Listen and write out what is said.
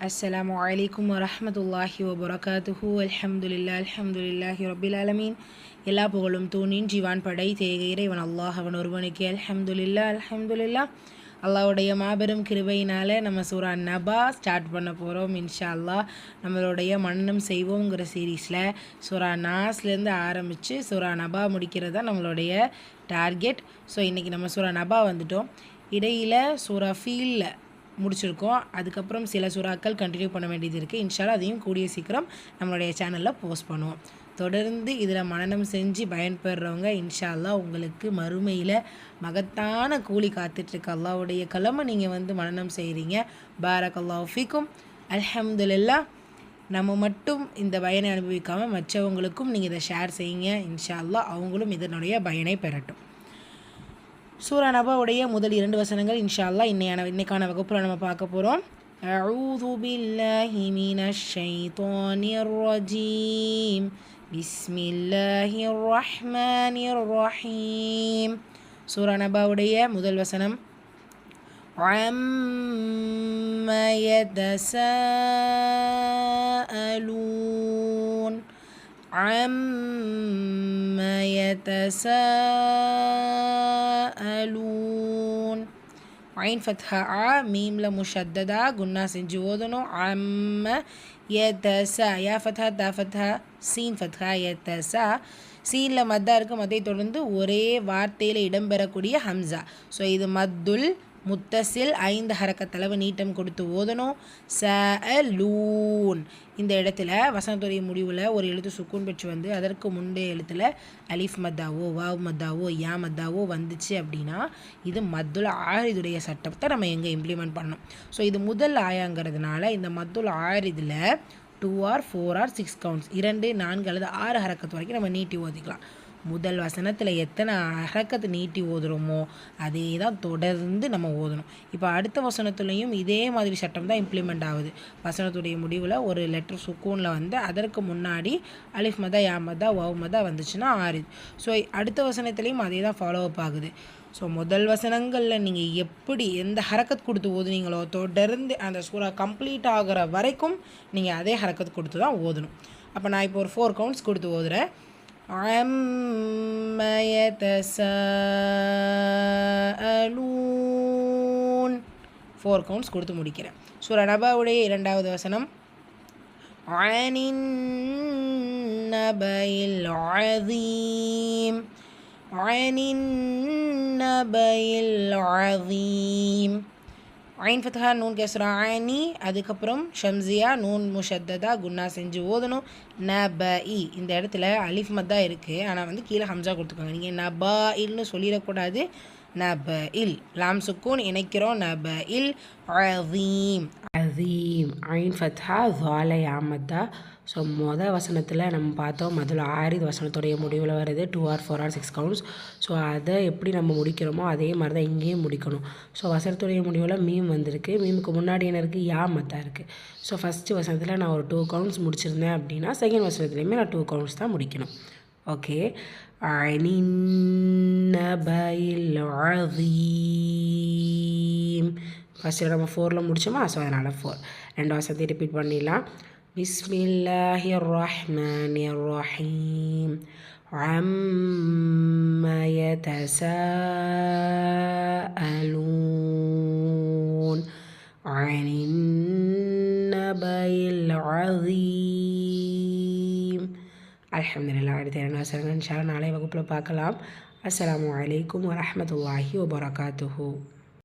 அஸ்ஸலாமு அலைக்கும் வரஹமத்துல்லாஹி வபரகாத்துஹு அல்ஹம்துலில்லா அல்ஹம்துலில்லாஹி ரபில் ஆலமீன் எல்லா புகழும் தூணின் ஜீவான் படை தேக இறைவன் அல்லாஹ் அவன் ஒருவனுக்கு. அல்ஹம்துலில்லா அல்ஹம்துலில்லா அல்லாவுடைய மாபெரும் கிருபையினால் நம்ம சூரா நபா ஸ்டார்ட் பண்ண போகிறோம் இன்ஷா அல்லாஹ் நம்மளுடைய மன்னம் செய்வோங்கிற சீரீஸில் சூரா நாஸ்லேருந்து ஆரம்பித்து சூரா நபா முடிக்கிறது தான் நம்மளுடைய டார்கெட் ஸோ இன்றைக்கி நம்ம சூரா நபா வந்துட்டோம். இடையில் சூரா ஃபீலில் முடிச்சிருக்கோம். அதுக்கப்புறம் சில சுறாக்கள் கண்டினியூ பண்ண வேண்டியது இருக்குது இன்ஷால்லா அதையும் கூடிய சீக்கிரம் நம்மளுடைய சேனலில் போஸ்ட் பண்ணுவோம். தொடர்ந்து இதில் மனநம் செஞ்சு பயன்பெறவங்க இன்ஷால்லா உங்களுக்கு மறுமையில் மகத்தான கூலி காத்துட்ருக்கு அல்லாவுடைய கிழமை நீங்கள் வந்து மனநம் செய்கிறீங்க பாரக் அல்லாஹ் ஃபீக்கும் நம்ம மட்டும் இந்த பயனை அனுபவிக்காமல் மற்றவங்களுக்கும் நீங்கள் இதை ஷேர் செய்யுங்க. இன்ஷால்லா அவங்களும் இதனுடைய பயனை பெறட்டும். சூரா நபாவுடைய முதல் இரண்டு வசனங்கள் இன்ஷா அல்லா இன்னையான இன்னைக்கான வகுப்பில் நம்ம பார்க்க போகிறோம் أعوذ بالله من الشيطان الرجيم بسم الله الرحمن الرحيم சூரா நபாவுடைய முதல் வசனம் عما يتساءلون عما يتساءلون عين فتحة ع ميم لمشددة قلنا செஞ்சு ஓதணும் عم يتسا يا فتحة تا فتحة சீன் ஃபத்ஹா يتسا சீனில் மத்தா இருக்குது மத்தை தொடர்ந்து ஒரே வார்த்தையில் இடம்பெறக்கூடிய ஹம்சா ஸோ இது மத்துல் முத்தசில் ஐந்து ஹரக்கத்தளவு நீட்டம் கொடுத்து ஓதணும். ச லூன் இந்த இடத்துல வசனத்துடைய முடிவில் ஒரு எழுத்து சுக்கூன் பெற்று வந்து அதற்கு முந்தைய எழுத்தில் அலிஃப் மத்தாவோ வாவ் மத்தாவோ யா மத்தாவோ வந்துச்சு அப்படின்னா இது மத்துல் ஆரிதுடைய சட்டத்தை நம்ம எங்கே இம்ப்ளிமெண்ட் பண்ணோம் ஸோ இது முதல் ஆயாங்கிறதுனால இந்த மத்துல் ஆரிதில் two or four or six counts இரண்டு நான்கு அல்லது ஆறு ஹரக்கத்து வரைக்கும் நம்ம நீட்டி ஓதிக்கலாம். முதல் வசனத்தில் எத்தனை அரக்கத்தை நீட்டி ஓதுறோமோ அதே தான் தொடர்ந்து நம்ம ஓதணும். இப்போ அடுத்த வசனத்துலேயும் இதே மாதிரி சட்டம் தான் இம்ப்ளிமெண்ட் ஆகுது. வசனத்துடைய முடிவில் ஒரு லெட்டர் சுக்கூனில் வந்து அதற்கு முன்னாடி அலிஃப் மதா யா மதா வவ் மதா வந்துச்சுன்னா ஆறு. ஸோ அடுத்த வசனத்துலேயும் அதே தான் ஃபாலோ அப் ஆகுது. ஸோ முதல் வசனங்களில் நீங்கள் எப்படி எந்த ஹரக்கத் கொடுத்து ஓதுனீங்களோ தொடர்ந்து அந்த சூறா கம்ப்ளீட் ஆகிற வரைக்கும் நீங்கள் அதே ஹரக்கத் கொடுத்து தான் ஓதணும். அப்போ நான் இப்போ ஒரு ஃபோர் கவுண்ட்ஸ் கொடுத்து ஓதுறேன். عما يتساءلون ஃபோர் கவுண்ட்ஸ் கொடுத்து முடிக்கிறேன் சூரா நபாவுடைய இரண்டாவது வசனம் عن النبأ العظيم عن النبأ العظيم ஐன் ஃபத்ஹா நூன் கேசுரா ஆனி அதுக்கப்புறம் ஷம்சியா நூன் முஷத்ததா குன்னா செஞ்சு ஓதணும் ந ப இ இந்த இடத்துல அலிஃப் மத் தான் இருக்குது ஆனால் வந்து கீழே ஹம்சா கொடுத்துருக்காங்க நீங்கள் ந பா இல்னு சொல்லிடக்கூடாது. நப இல் லாம் சுக்கூன் இணைக்கிறோம் நப ப இல் அசீம் அசீம் ஐன் ஃபத்ஹா ஜாலை ஆமத்தா ஸோ மொதல் வசனத்தில் நம்ம பார்த்தோம் முதல்ல ஆறு வசனத்துடைய முடிவில் வருது two or four or six counts so அதை எப்படி நம்ம முடிக்கிறோமோ அதே மாதிரி தான் இங்கேயும் முடிக்கணும். ஸோ வசனத்துடைய முடிவில் மீம் வந்திருக்கு. மீமுக்கு முன்னாடி என்ன இருக்குது யா மத்தா இருக்குது ஸோ ஃபஸ்ட்டு வசனத்தில் நான் ஒரு டூ கவுண்ட்ஸ் முடிச்சிருந்தேன் அப்படின்னா செகண்ட் வசனத்துலேயுமே நான் டூ கவுண்ட்ஸ் தான் முடிக்கணும். ஓகே ஃபஸ்ட்டு நம்ம ஃபோரில் முடிச்சோமா ஸோ அதனால் ஃபோர் ரெண்டு வசனத்தை ரிப்பீட் பண்ணிடலாம் بسم الله الرحمن الرحيم عما يتساءلون عن النبأ العظيم அலமதுல்லா அடுத்த இரண்டு வசனங்கள் இன்ஷால்லா நாளை வகுப்பில் பார்க்கலாம். அஸ்லாம் வலைக்கம் வரமத்துல்லாஹி வபரகாத்துஹூ.